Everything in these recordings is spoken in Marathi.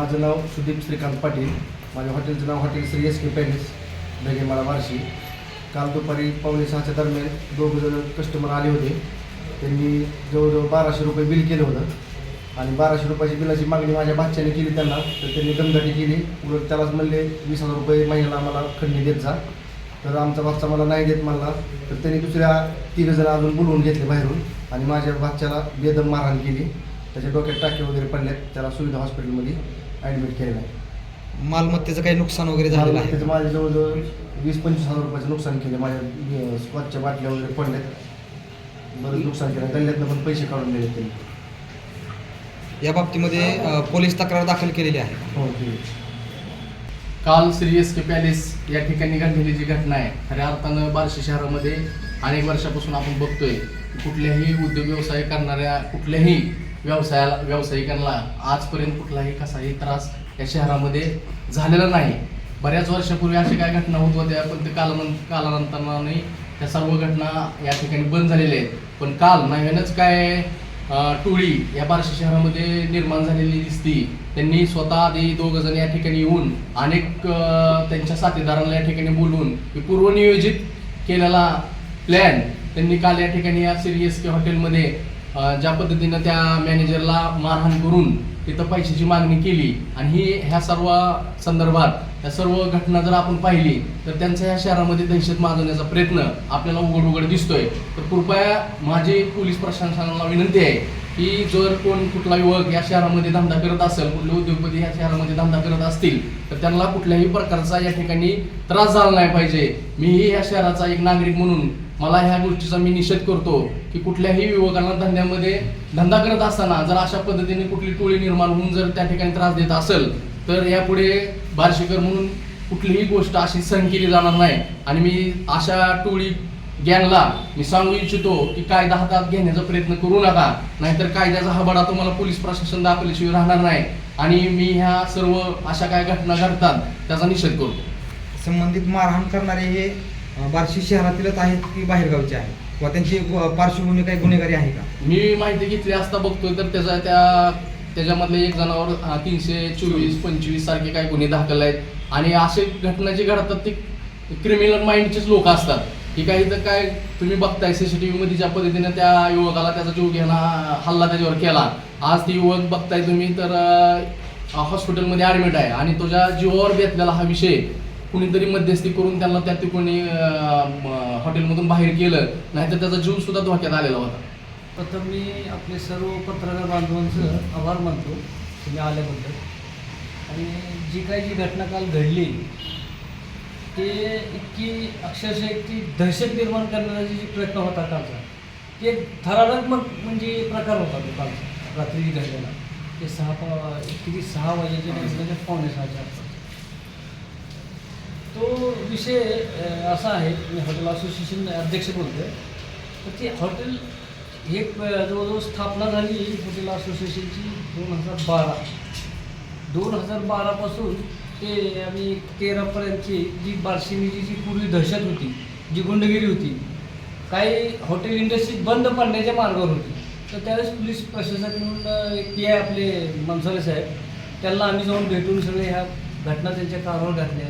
माझं नाव सुदीप श्रीकांत पाटील. माझ्या हॉटेलचं नाव hotel Shri S K palace बेगेमाळा Barshi काल दुपारी पावणे सहाच्या दरम्यान दोघं जण कस्टमर आले होते. त्यांनी जवळजवळ बाराशे रुपये बिल केलं होतं. आणि बाराशे रुपयाची बिलाची मागणी माझ्या भाच्याने केली त्यांना. तर त्यांनी दमदाटी केली. उलट त्यालाच म्हणले वीस हजार रुपये महिन्याला आम्हाला खंडणी देत जा. तर आमचा भाचा मला नाही देत म्हणला. तर त्यांनी दुसऱ्या तीन जण अजून बोलवून घेतले बाहेरून. आणि माझ्या भाच्याला बेदम मारहाण केली. त्याच्या डोक्यात टाके वगैरे पडल्यात. त्याला सुविधा हॉस्पिटलमध्ये ॲडमिट केलेलं आहे. मालमत्तेचं काही नुकसान वगैरे झालेलं आहे? त्याचं माझ्या जवळजवळ वीस पंचवीस हजार रुपयाचं नुकसान केलं. माझ्या स्कॉचच्या बाटल्या वगैरे पडल्यात. बरंच नुकसान केलं. गल्ल्यातनं पण पैसे काढून दिले त्यांनी. या बाबतीमध्ये अ, पोलीस तक्रार दाखल केलेली आहे. हो ठीक आहे. काल श्री एस के पॅलेस या ठिकाणी घडलेली जी घटना आहे खऱ्या अर्थानं बार्शी शहरामध्ये अनेक वर्षापासून आपण बघतोय की कुठल्याही उद्योग व्यवसाय करणाऱ्या कुठल्याही व्यवसायाला व्यावसायिकांना आजपर्यंत कुठलाही कसाही त्रास या शहरामध्ये झालेला नाही. बऱ्याच वर्षापूर्वी अशा काय घटना होत होत्या पण ते कालानं कालांतराने त्या सर्व घटना या ठिकाणी बंद झालेल्या आहेत. पण काल नव्यानंच काय टोळी या बार्शी शहरामध्ये निर्माण झालेली दिसती. त्यांनी स्वतः आधी दोघं जण या ठिकाणी येऊन अनेक त्यांच्या साथीदारांना या ठिकाणी बोलवून की पूर्वनियोजित केलेला प्लॅन त्यांनी काल या ठिकाणी या सिरियस के हॉटेलमध्ये ज्या पद्धतीनं त्या मॅनेजरला मारहाण करून तिथं पैशाची मागणी केली आणि ही ह्या सर्व संदर्भात या सर्व घटना जर आपण पाहिली तर त्यांचा या शहरामध्ये दहशत माजवण्याचा प्रयत्न आपल्याला उघड उघड दिसतोय. तर कृपया माझी पोलीस प्रशासनाला विनंती आहे की जर कोण कुठला युवक या शहरामध्ये धंदा करत असेल कुठले उद्योगपती या शहरामध्ये धंदा करत असतील तर त्यांना कुठल्याही प्रकारचा या ठिकाणी त्रास झाला नाही पाहिजे. मीही या शहराचा एक नागरिक म्हणून मला ह्या गोष्टीचा मी निषेध करतो की कुठल्याही युवकांना धंद्यामध्ये धंदा करत असताना जर अशा पद्धतीने कुठली टोळी निर्माण होऊन जर त्या ठिकाणी त्रास देत असेल तर यापुढे बार्शीकर म्हणून कुठलीही गोष्ट अशी सहन केली जाणार नाही. आणि मी अशा टोळी गँगला मी सांगू इच्छितो की कायदा हातात घेण्याचा प्रयत्न करू नका. नाहीतर कायद्याचा हबाडा तुम्हाला पोलीस प्रशासन दाखवल्याशिवाय राहणार नाही. आणि मी ह्या सर्व अशा काय घटना घडतात त्याचा निषेध करतो. संबंधित मारहाण करणारे हे बार्शी शहरातीलच आहेत की बाहेरगावचे आहेत? किंवा त्यांची पार्श्वभूमी काही गुन्हेगारी आहे का? मी माहिती घेतली असता बघतोय तर त्याचा त्या त्याच्यामधले एक जणावर तीनशे चोवीस पंचवीस सारखे काही गुन्हे दाखल आहेत. आणि असे घटना जे घडतात ते क्रिमिनल माइंडचेच लोक असतात. की काही तर काय तुम्ही बघताय सीसीटीव्ही मध्ये ज्या पद्धतीने त्या युवकाला त्याचा जीव घेणा हल्ला त्याच्यावर केला. आज ती युवक बघताय तुम्ही तर हॉस्पिटलमध्ये ॲडमिट आहे. आणि तुझ्या जीवावर बेतलेला हा विषय कुणीतरी मध्यस्थी करून त्यांना त्या ठिकाणी हॉटेलमधून बाहेर केलं नाहीतर त्याचा जीव सुद्धा धोक्यात आलेला होता. प्रथम मी आपले सर्व पत्रकार बांधवांचं आभार मानतो तुम्ही आल्याबद्दल. आणि जी काही जी घटना काल घडली ते इतकी अक्षरशः इतकी दहशत निर्माण करण्याचा जी प्रयत्न होता कालचा ते एक थरारक म्हणजे प्रकार होता तो कालचा रात्री घडलेला. ते सहा पा किती? सहा वाजेच्या पावणे सहाच्या आसपास. तो विषय असा आहे मी हॉटेल असोसिएशन अध्यक्ष बोलतोय. तर ती हॉटेल हे जवळजवळ स्थापना झाली हॉटेल असोसिएशनची दोन हजार बारा. दोन हजार बारापासून ते आम्ही तेरापर्यंतची जी बार्शिनीची जी पूर्वी दहशत होती जी गुंडगिरी होती काही हॉटेल इंडस्ट्री बंद पडण्याच्या मार्गावर होती. तर त्यावेळेस पोलीस प्रशासक म्हणून एक पी आय आपले मनसरे साहेब त्यांना आम्ही जाऊन भेटून सगळे ह्या घटना त्यांच्या कानावर घातल्या.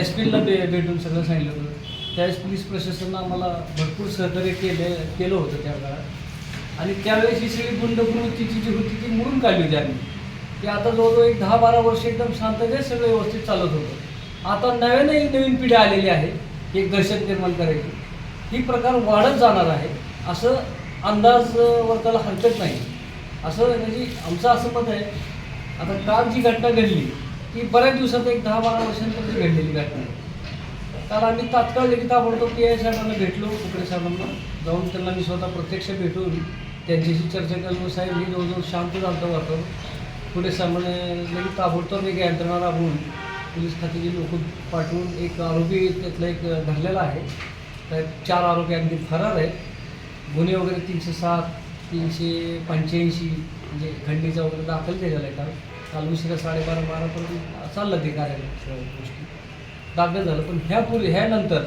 एस पीला भे भेटून सगळं सांगितलं होतं. त्यावेळेस पोलीस प्रशासनानं आम्हाला भरपूर सहकार्य केले केलं होतं त्या काळात. आणि त्यावेळेस ही सगळी गुंडप्रवृत्तीची जी होती ती मोडून काढली होती आम्ही. ते आता जवळजवळ एक दहा बारा वर्ष एकदम शांततेत सगळं व्यवस्थित चालत होतं. आता नव्याने एक नवीन पिढी आलेली आहे एक दहशत निर्माण करायची. ही प्रकार वाढत जाणार आहे असं अंदाज वर्ताला हरकत नाही. असं म्हणजे आमचं असं मत आहे आता काल जी घटना घडली ही बऱ्याच दिवसात एक दहा बारा वर्षांपूर्वी घडलेली घटना आहे काल आम्ही तात्काळ लगेच ताबडतोब पी आय साहेबांना भेटलो कुकडे साहेबांना. जाऊन त्यांना मी स्वतः प्रत्यक्ष भेटून त्यांच्याशी चर्चा केलो. साहेब मी जवळजवळ शांत झालं वाटतो. पुढे सामान्य लगेच ताबडतोब एक यंत्रणा राबवून पोलीस खात्याची लोक पाठवून एक आरोपी त्यातला एक धरलेला आहे. त्यात चार आरोपी अगदी फरार आहेत. गुन्हे वगैरे तीनशे सात तीनशे पंच्याऐंशी म्हणजे खंडीचा वगैरे दाखल केलेला आहे का काल उशिरा साडेबारा बारापर्यंत चाललं ते कार्यालय सगळ्या गोष्टी. दाखल झालं. पण ह्या पूर्वी ह्यानंतर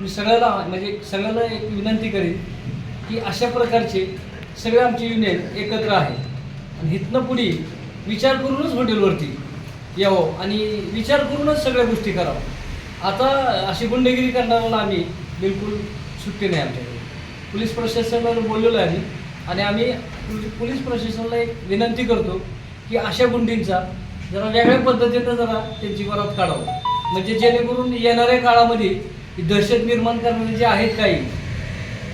मी सगळ्याला म्हणजे सगळ्याला एक विनंती करीन की अशा प्रकारचे सगळे आमचे युनियन एकत्र आहे. आणि इथनं पुढे विचार करूनच हॉटेलवरती यावं आणि विचार करूनच सगळ्या गोष्टी करावं. आता अशी गुंडगिरी करणाऱ्याला आम्ही बिलकुल सुट्टी नाही आमच्याकडे. पोलीस प्रशासनाला बोललेलो आहे आम्ही. आणि आम्ही पोलीस प्रशासनाला एक विनंती करतो की अशा गुंडींचा जरा वेगळ्या पद्धतीनं जरा त्यांची वरात काढावं. म्हणजे जेणेकरून येणाऱ्या काळामध्ये दहशत निर्माण करणारे जे आहेत काही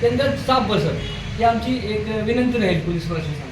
त्यांना साफ बसत. ही आमची एक विनंती राहील पोलीस प्रशासनाला.